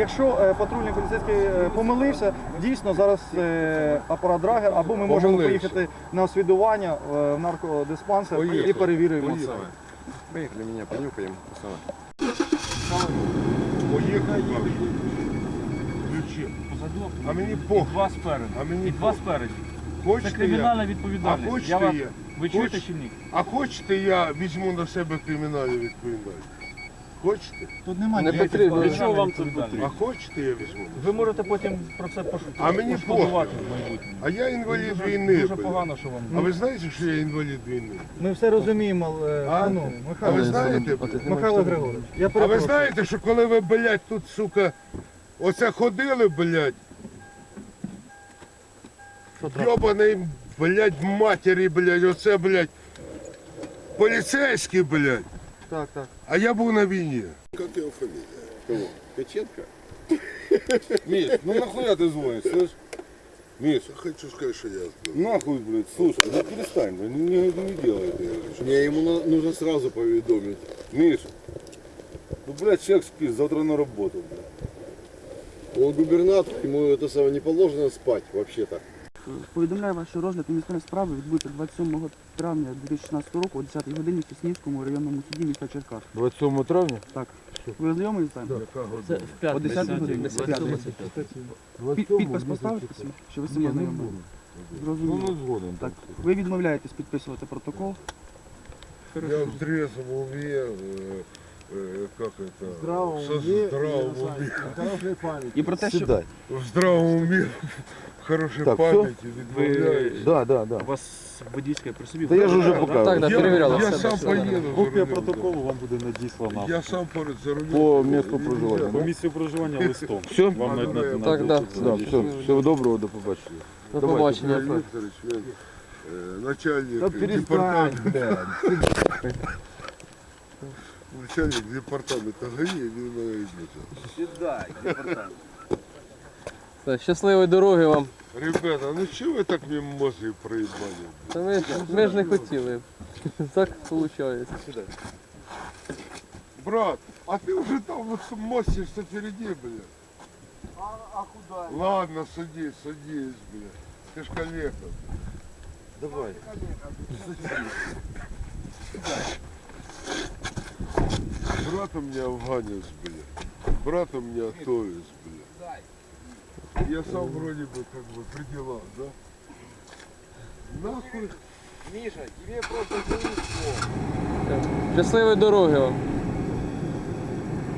Якщо е, патрульний поліцейський е, помилився, дійсно зараз е, апарат драгер, або ми можемо Помилився. поїхати на освідування е, в наркодиспансер і перевіримо це. Поїхали. Поехали, меня понюхаем. Сама. Поїхали. Ключі. А мені і два спереду. А мені і два похуй. спереді. Це Хочете кримінальна відповідальність. А хочете я вас... Ви чуєте чи ні? А хочете я візьму на себе кримінальну відповідальність? Хочете? Тут немає Не потрібно. Для чого вам це потрібно? А хочете я візьму? Ви можете потім про це пош... А мені пошкодувати в майбутньому. А я інвалід Дуже, війни. дуже погано, що вам. А ви знаєте, що я інвалід війни? Ми все розуміємо, е, А? ну, А ви Михайло, знаєте? Михайло Григорович. Я А ви перепрошую. знаєте, що коли ви, блядь, тут, сука, оце ходили, блядь, йобаний, блядь, матері, блядь, оце, блядь, поліцейський, блядь, Так, так. а я був на війні. Как его фамилия? Кого? Печенко? Миш, ну нахуя ты звонишь, слышь? Миша, Хочу сказати, що я знаю. нахуй, блядь, слушай, ну перестань, блядь, не, не, не делай это. Не, ему на- нужно сразу поведомить. Миша, ну, блядь, человек спит, завтра на работу, блядь. Он губернатор, ему это самое не положено спать вообще-то. Повідомляю вас, що розгляд інвестиційної справи відбудеться 27 травня 2016 року о 10 годині в Соснівському районному суді міста Черкас. 27 травня? Так. Ви ознайомились з нами? О 10 годині. Пі- Підпис поставите, що ви самі ознайомились? Ну, Зрозуміло. не згоден. Так. Ви відмовляєтесь підписувати протокол. Я в трезвом уме, э, э, как это? Здравом Со уме, здравом уме. Хорошої пам'яті. І про те, що Сідай. В здравом уме, в хорошей Так, памяти відмовляюсь. Да, да, да. У вас водійська при собі? Та я ж уже показав. Так, да, Я, перевіряла. я все, сам все, поїду. за Копія рулем, протоколу вам буде надіслана Я сам поряд за рулем. По місту проживання. по да? місцю проживання листом. Все? Вам навіть на, на Так, да. доступ Да, надійшло. все, всього доброго, до побачення. До Давайте, побачення. Юрій Вікторович, він, е, начальник Та перестань, департаменту, блядь. начальник департаменту ГАІ, він мене відмітив. Так, щасливої дороги вам. Ребята, ну чого ви так мені мозги проїбали? Та ми, ми ж не хотіли. Так виходить. Брат, а ти вже там вот мостишься впереди, бля. А, а куда? Ладно, садись, садись, бля. Ты ж коллега. Давай. Брат у меня афганец, бля. Брат у меня атовец, бля. Я сам вроде бы как бы при делах, да? Нахуй. Миша, тебе просто повезло. Щасливої дороги вам.